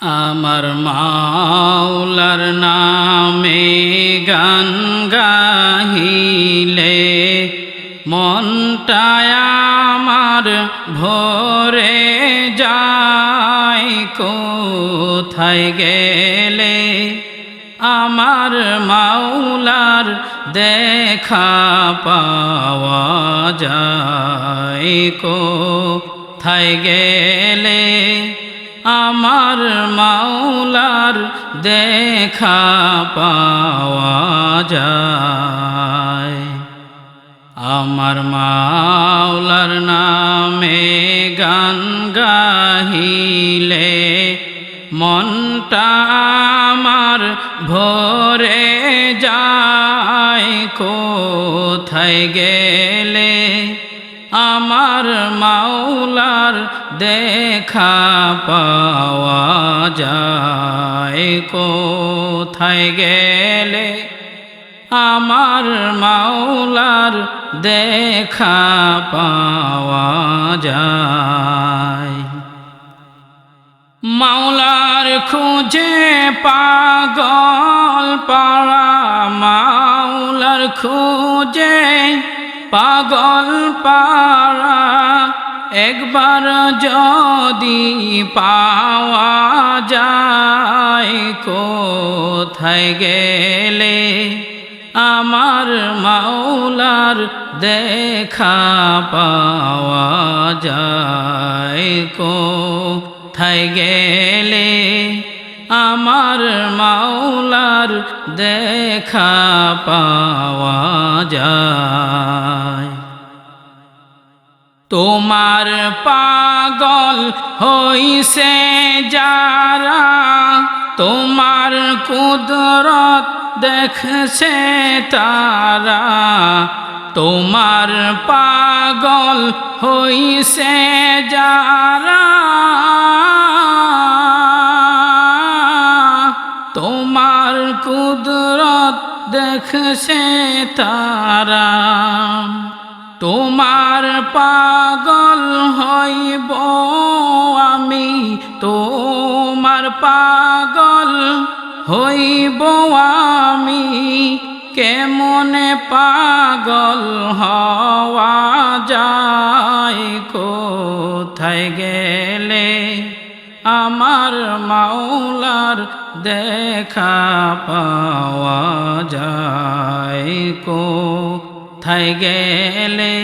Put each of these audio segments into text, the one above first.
আমার মাওলার নামে গান গাহিলে মনটায় আমার ভরে যায়। কোথায় গেলে আমার মাওলার দেখা পাওয়া যায়? কোথায় গেলে আমার মাওলার দেখা পাওয়া যায়। আমার মাওলার নামে গান গাহিলে মনটা আমার ভরে যায়। কোথায় গেলে আমার মাওলার দেখা পাওয়া যায়। কোথায় গেলে আমার মাওলার দেখা পাওয়া যায়? মাওলার খুঁজে পাগল পাড়া মাওলার খুঁজে পাগল পাড়া একবার যদি পাওয়া যায়, কোথায় গেলে আমার মাওলার দেখা পাওয়া যায়, কোথায় গেলে আমার মাওলার দেখা পাওয়া যায়। তোমার পাগল হইছে যারা তোমার কুদরত দেখছে তারা। তোমার পাগল হইছে যারা দেখছে তারা, তোমার পাগল হইব আমি, তোমার পাগল হইব আমি, কেমনে পাগল হওয়া যায়, কোথায় গেলে? আমার মাওলার দেখা পাওয়া যায় কো থাই গেলে?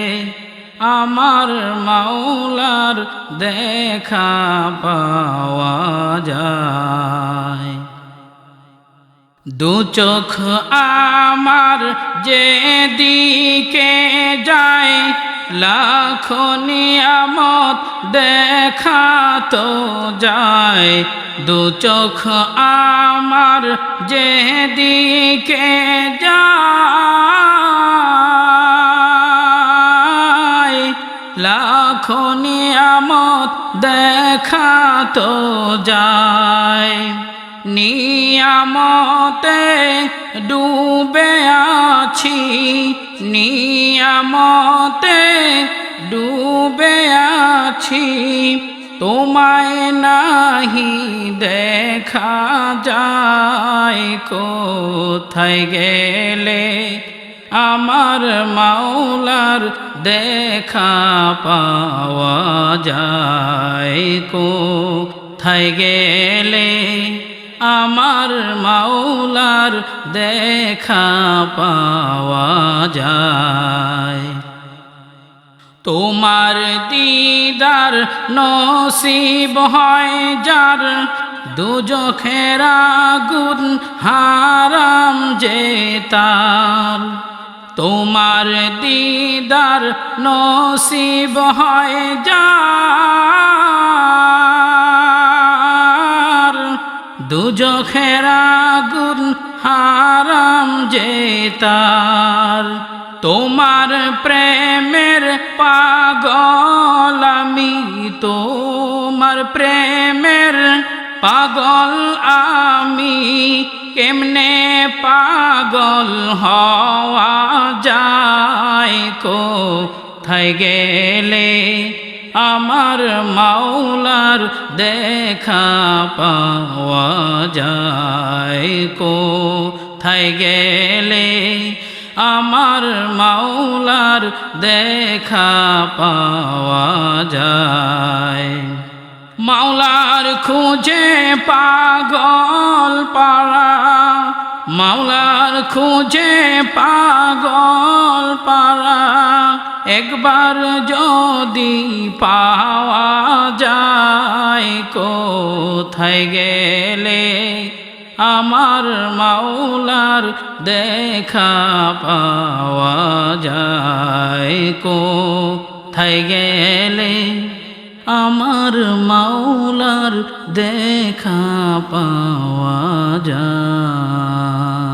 আমার মাওলার দেখা পাওয়া যায়। দু চোখ আমার যে দিকে যায় লাখো নিয়ামত দেখা তো যায়। দু চোখ আমার যে দিকে যায়। লাখো নিয়ামত দেখা তো যায়। নিয়ামতে ডুবে আছি, নিয়ামতে ডুবে আছি, তোমায় নাহি দেখা যায়। কোথায় গেলে আমার মাওলার দেখা পাওয়া যায়? কোথায় গেলে আমার মাওলার দেখা পাওয়া যায়? তোমার দিদার নসিব হয় যার দুজখের আগুন হারাম যে তার। তোমার দিদার নসিব হয় যার দুজখের আগুন হারাম যে তার। তোমার প্রেমের পাগল আমি, তোমার প্রেমের পাগল আমি। কেমনে পাগল হওয়া যায়, কোথায় গেলে আমার মাওলার দেখা পাওয়া যায়, কোথায় গেলে আমার মাওলার দেখা পাওয়া যায়। মাওলার খুঁজে পাগল পাড়া। মাওলার খুঁজে পাগল পাড়া। একবার যদি পাওয়া যায়, কোথায় গেলে আমার মাওলার দেখা পাওয়া যায় কো থাই গেলে? আমার মাওলার দেখা পাওয়া যায়।